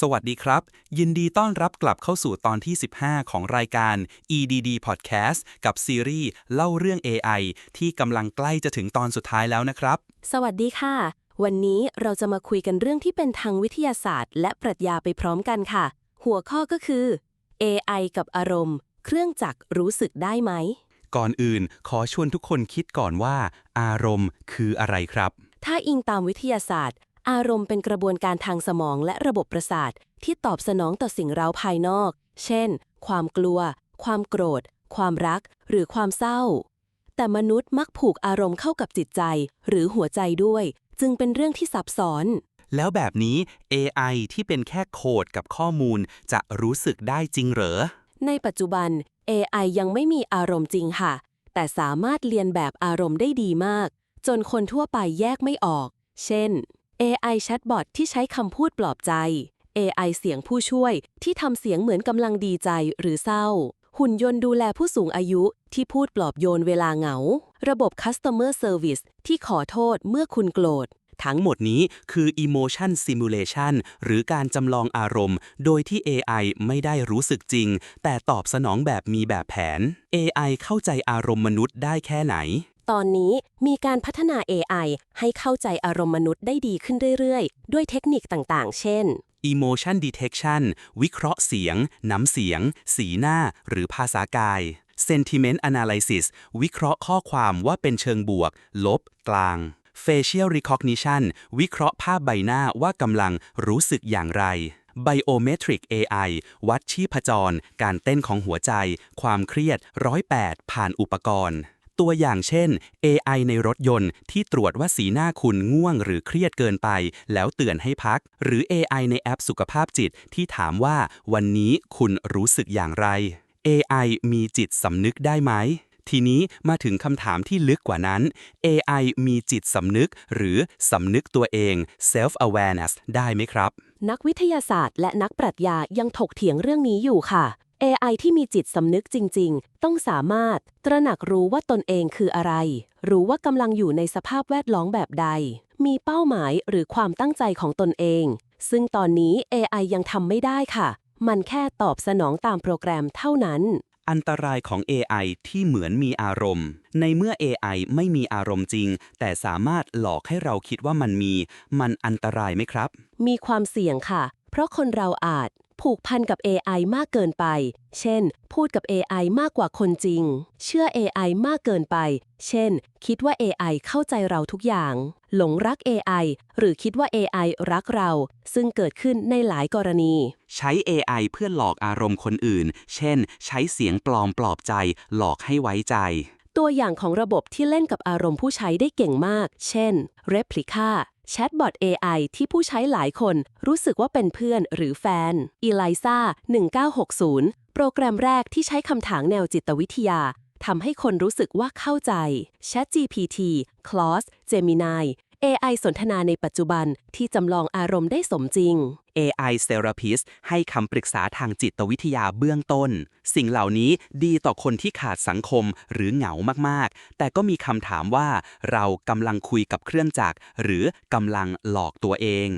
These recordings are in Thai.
สวัสดีครับ ยินดีต้อนรับกลับเข้าสู่ตอนที่ 15 ของรายการ EDD Podcast กับซีรีส์เล่าเรื่อง AI ที่กำลังใกล้จะถึงตอนสุดท้ายแล้วนะครับ สวัสดีค่ะ วันนี้เราจะมาคุยกันเรื่องที่เป็นทางวิทยาศาสตร์ และปรัชญาไปพร้อมกันค่ะ หัวข้อก็คือ AI กับอารมณ์ เครื่องจักรรู้สึกได้ไหม ก่อนอื่น ขอชวนทุกคนคิดก่อนว่า อารมณ์คืออะไรครับ ถ้าอิงตามวิทยาศาสตร์ อารมณ์เป็นกระบวนการทางสมองและระบบประสาท ที่ตอบสนองต่อสิ่งเร้าภายนอก เช่น ความกลัว ความโกรธ ความรัก หรือความเศร้า แต่มนุษย์มักผูกอารมณ์เข้ากับจิตใจ หรือหัวใจด้วย จึงเป็นเรื่องที่ซับซ้อน แล้วแบบนี้ AI ที่เป็นแค่โคดกับข้อมูลจะรู้สึกได้จริงเหรอ ในปัจจุบัน AI ยังไม่มีอารมณ์จริงค่ะ แต่สามารถเรียนแบบอารมณ์ได้ดีมาก จนคนทั่วไปแยกไม่ออก เช่น AI Chatbot ที่ใช้คำพูดปลอบใจ AI เสียงผู้ช่วยที่ทำเสียงเหมือนกำลังดีใจหรือเศร้า หุ่นยนต์ดูแลผู้สูงอายุที่พูดปลอบโยนเวลาเหงา ระบบ Customer Service ที่ขอโทษเมื่อคุณโกรธ ทั้งหมดนี้คือ emotion simulation หรือการจำลองอารมณ์ โดยที่ AI ไม่ได้รู้สึกจริง แต่ตอบสนองแบบมีแบบแผน AI เข้าใจอารมณ์มนุษย์ได้แค่ไหน ตอนนี้มีการพัฒนา AI ให้เข้าใจอารมณ์มนุษย์ได้ดีขึ้นเรื่อยๆ ด้วยเทคนิคต่างๆ เช่น emotion detection วิเคราะห์เสียง น้ำเสียง สีหน้า หรือภาษากาย sentiment analysis วิเคราะห์ข้อความว่าเป็นเชิงบวก ลบ กลาง facial recognition วิเคราะห์ภาพใบหน้าว่ากำลังรู้สึกอย่างไร biometric AI วัดชีพจร การเต้นของหัวใจ ความเครียด 108 ผ่านอุปกรณ์ ตัวอย่างเช่น AI ในรถยนต์ที่ตรวจว่าสีหน้าคุณง่วงหรือเครียดเกินไป แล้วเตือนให้พัก หรือ AI ในแอปสุขภาพจิตที่ถามว่าวันนี้คุณรู้สึกอย่างไร AI มีจิตสำนึกได้ไหม ทีนี้มาถึงคำถามที่ลึกกว่านั้น AI มีจิตสำนึกหรือสำนึกตัวเอง self awareness ได้ไหมครับ นักวิทยาศาสตร์และนักปรัชญายังถกเถียงเรื่องนี้อยู่ค่ะ AI ที่มีจิตสำนึกจริง ๆ ต้องสามารถ ตระหนักรู้ว่าตนเองคืออะไร รู้ว่ากำลังอยู่ในสภาพแวดล้อมแบบใด มีเป้าหมายหรือความตั้งใจของตนเอง ซึ่งตอนนี้ AI ยังทำไม่ได้ค่ะ มันแค่ตอบสนองตามโปรแกรมเท่านั้น อันตรายของ AI ที่เหมือนมีอารมณ์ ในเมื่อ AI ไม่มีอารมณ์จริง แต่สามารถหลอกให้เราคิดว่ามันมี มันอันตรายไหมครับ มีความเสี่ยงค่ะ เพราะคนเราอาจ ผูกพันกับ AI มากเกินไป เช่น พูดกับ AI มากกว่าคนจริง เชื่อ AI มากเกินไป เช่น คิดว่า AI เข้าใจเราทุกอย่าง หลงรัก AI หรือคิดว่า AI รักเรา ซึ่งเกิดขึ้นในหลายกรณี ใช้ AI เพื่อหลอกอารมณ์คนอื่น เช่น ใช้เสียงปลอมปลอบใจ หลอกให้ไว้ใจตัวอย่างของระบบที่เล่นกับอารมณ์ผู้ใช้ได้เก่งมาก เช่น Replica แชทบอท AI ที่ผู้ใช้หลายคนรู้สึกว่าเป็นเพื่อนหรือแฟน Eliza 1960 โปรแกรมแรกที่ใช้คำถามแนวจิตวิทยาทำให้คนรู้สึกว่าเข้าใจ ChatGPT Claude Gemini AI สนทนาในปัจจุบันที่จำลองอารมณ์ได้สมจริง AI Therapist ให้คำปรึกษาทางจิตวิทยาเบื้องต้น สิ่งเหล่านี้ดีต่อคนที่ขาดสังคมหรือเหงามากๆ แต่ก็มีคำถามว่าเรากำลังคุยกับเครื่องจักรหรือกำลังหลอกตัวเอง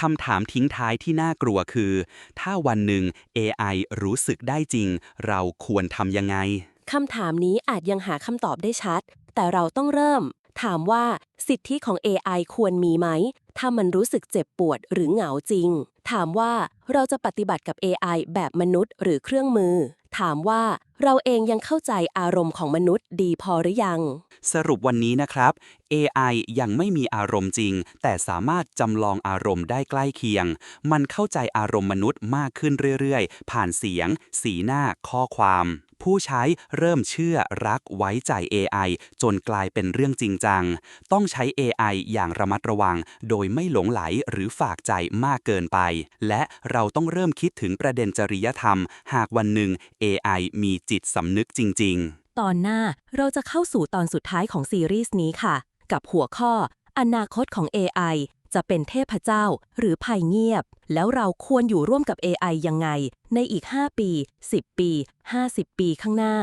คำถามทิ้งท้ายที่น่ากลัวคือ ถ้าวันหนึ่ง AI รู้สึกได้จริง เราควรทำยังไง คำถามนี้อาจยังหาคำตอบได้ชัด แต่เราต้องเริ่ม ถามว่าสิทธิของ AI ควรมีไหม ถ้ามันรู้สึกเจ็บปวดหรือเหงาจริง ถามว่าเราจะปฏิบัติกับ AI แบบมนุษย์หรือเครื่องมือ ถามว่าเราเองยังเข้าใจอารมณ์ของมนุษย์ดีพอหรือยัง สรุปวันนี้นะครับ AI ยังไม่มีอารมณ์จริง แต่สามารถจำลองอารมณ์ได้ใกล้เคียง มันเข้าใจอารมณ์มนุษย์มากขึ้นเรื่อยๆ ผ่านเสียง สีหน้า ข้อความ ผู้ใช้เริ่มเชื่อรักไว้ใจ AI จนกลายเป็นเรื่องจริงจัง ต้องใช้ AI อย่างระมัดระวัง โดยไม่หลงไหลหรือฝากใจมากเกินไป และเราต้องเริ่มคิดถึงประเด็นจริยธรรม หากวันหนึ่ง AI มีจิตสำนึกจริง ๆตอนหน้าเราจะเข้าสู่ตอนสุดท้ายของซีรีส์นี้ค่ะ กับหัวข้อ อนาคตของ AI จะเป็นเทพเจ้าหรือภัยเงียบ แล้วเราควรอยู่ร่วมกับ AI ยังไง ในอีก 5 ปี 10 ปี 50 ปีข้างหน้า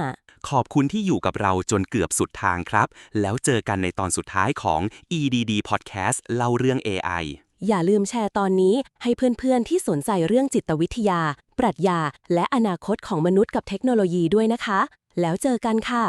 ขอบคุณที่อยู่กับเราจนเกือบสุดทางครับ แล้วเจอกันในตอนสุดท้ายของ EDD Podcast เล่าเรื่อง AI อย่าลืมแชร์ตอนนี้ให้เพื่อนๆที่สนใจเรื่องจิตวิทยา ปรัชญา และอนาคตของมนุษย์กับเทคโนโลยีด้วยนะคะ แล้วเจอกันค่ะ